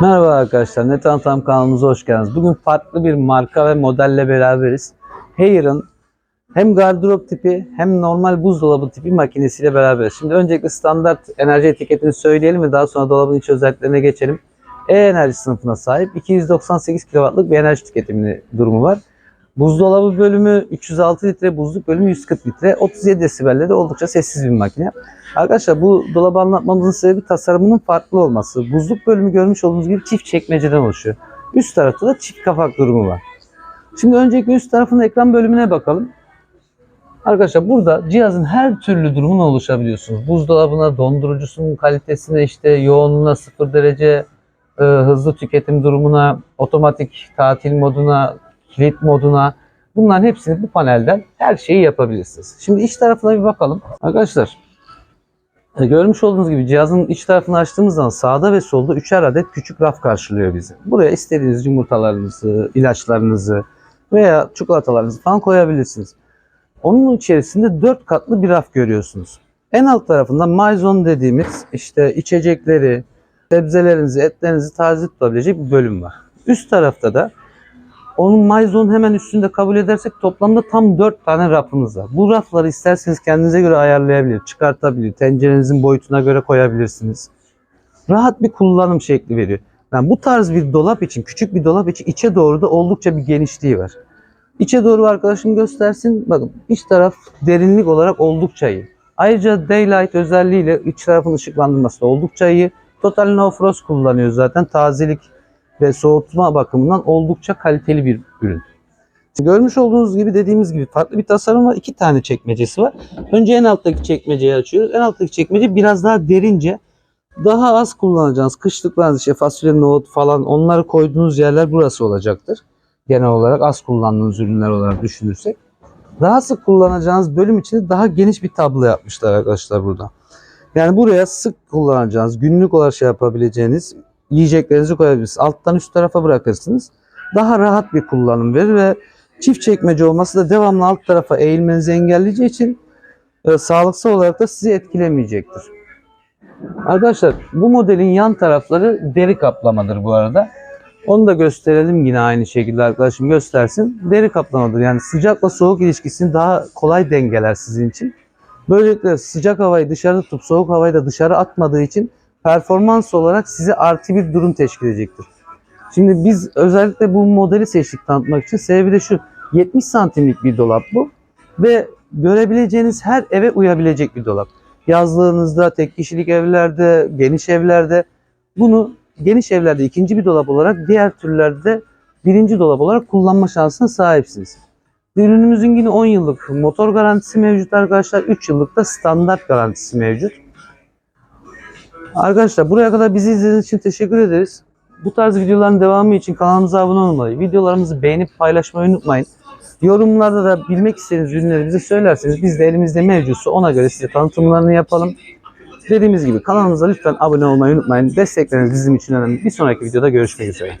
Merhaba arkadaşlar, Net Anlatam kanalımıza hoş geldiniz. Bugün farklı bir marka ve modelle beraberiz. Hair'ın hem gardırop tipi hem normal buzdolabı tipi makinesiyle beraberiz. Şimdi öncelikle standart enerji etiketini söyleyelim ve daha sonra dolabın iç özelliklerine geçelim. E-enerji sınıfına sahip 298 kW'lık bir enerji tüketimli durumu var. Buzdolabı bölümü 306 litre, buzluk bölümü 140 litre. 37 desibelle de oldukça sessiz bir makine. Arkadaşlar bu dolabı anlatmamızın sebebi tasarımının farklı olması. Buzluk bölümü görmüş olduğunuz gibi çift çekmeceden oluşuyor. Üst tarafta da çift kapak durumu var. Şimdi öncelikle üst tarafın ekran bölümüne bakalım. Arkadaşlar burada cihazın her türlü durumuna oluşabiliyorsunuz. Buzdolabına, dondurucusunun kalitesine, işte yoğunluğuna, 0 derece e, hızlı tüketim durumuna, otomatik tatil moduna, kilit moduna bunların hepsini bu panelden her şeyi yapabilirsiniz. Şimdi iç tarafına bir bakalım. Arkadaşlar e, Görmüş olduğunuz gibi cihazın iç tarafını açtığımız zaman sağda ve solda üçer adet küçük raf karşılıyor bizi. Buraya istediğiniz yumurtalarınızı, ilaçlarınızı veya çikolatalarınızı falan koyabilirsiniz. Onun içerisinde dört katlı bir raf görüyorsunuz. En alt tarafında MyZone dediğimiz işte içecekleri, sebzelerinizi, etlerinizi taze tutabilecek bir bölüm var. Üst tarafta da onun MyZone hemen üstünde kabul edersek toplamda tam 4 tane rafınız var. Bu rafları isterseniz kendinize göre ayarlayabilir, çıkartabilir, tencerenizin boyutuna göre koyabilirsiniz. Rahat bir kullanım şekli veriyor. Yani bu tarz bir dolap için, küçük bir dolap için içe doğru da oldukça bir genişliği var. İçe doğru arkadaşım göstersin. Bakın iç taraf derinlik olarak oldukça iyi. Ayrıca Daylight özelliğiyle iç tarafın ışıklandırması da oldukça iyi. Total No Frost kullanıyor zaten. Tazelik ve soğutma bakımından oldukça kaliteli bir ürün. Görmüş olduğunuz gibi dediğimiz gibi farklı bir tasarım var. İki tane çekmecesi var. Önce en alttaki çekmeceyi açıyoruz. En alttaki çekmece biraz daha derince daha az kullanacağınız kışlıklarınız işte fasulye, nohut falan onları koyduğunuz yerler burası olacaktır. Genel olarak az kullandığınız ürünler olarak düşünürsek. Daha sık kullanacağınız bölüm için daha geniş bir tablo yapmışlar arkadaşlar burada. Yani buraya sık kullanacağınız, günlük olarak şey yapabileceğiniz yiyeceklerinizi koyabilirsiniz. Alttan üst tarafa bırakırsınız. Daha rahat bir kullanım verir ve çift çekmece olması da devamlı alt tarafa eğilmenizi engelleyeceği için e, sağlıksal olarak da sizi etkilemeyecektir. Arkadaşlar bu modelin yan tarafları deri kaplamadır bu arada. Onu da gösterelim yine aynı şekilde arkadaşım göstersin. Deri kaplamadır. Yani sıcakla soğuk ilişkisini daha kolay dengeler sizin için. Böylelikle sıcak havayı dışarıda tutup soğuk havayı da dışarı atmadığı için performans olarak size artı bir durum teşkil edecektir. Şimdi biz özellikle bu modeli seçtik tanıtmak için. Sebebi de şu. 70 santimlik bir dolap bu. Ve görebileceğiniz her eve uyabilecek bir dolap. Yazlığınızda, tek kişilik evlerde, geniş evlerde bunu geniş evlerde ikinci bir dolap olarak diğer türlerde de birinci dolap olarak kullanma şansına sahipsiniz. Ürünümüzün yine 10 yıllık motor garantisi mevcut arkadaşlar. 3 yıllık da standart garantisi mevcut. Arkadaşlar buraya kadar bizi izlediğiniz için teşekkür ederiz. Bu tarz videoların devamı için kanalımıza abone olmayı, videolarımızı beğenip paylaşmayı unutmayın. Yorumlarda da bilmek istediğiniz ürünleri bize söylerseniz biz de elimizde mevcutsa ona göre size tanıtımlarını yapalım. Dediğimiz gibi kanalımıza lütfen abone olmayı unutmayın. Destekleriniz bizim için önemli. Bir sonraki videoda görüşmek üzere.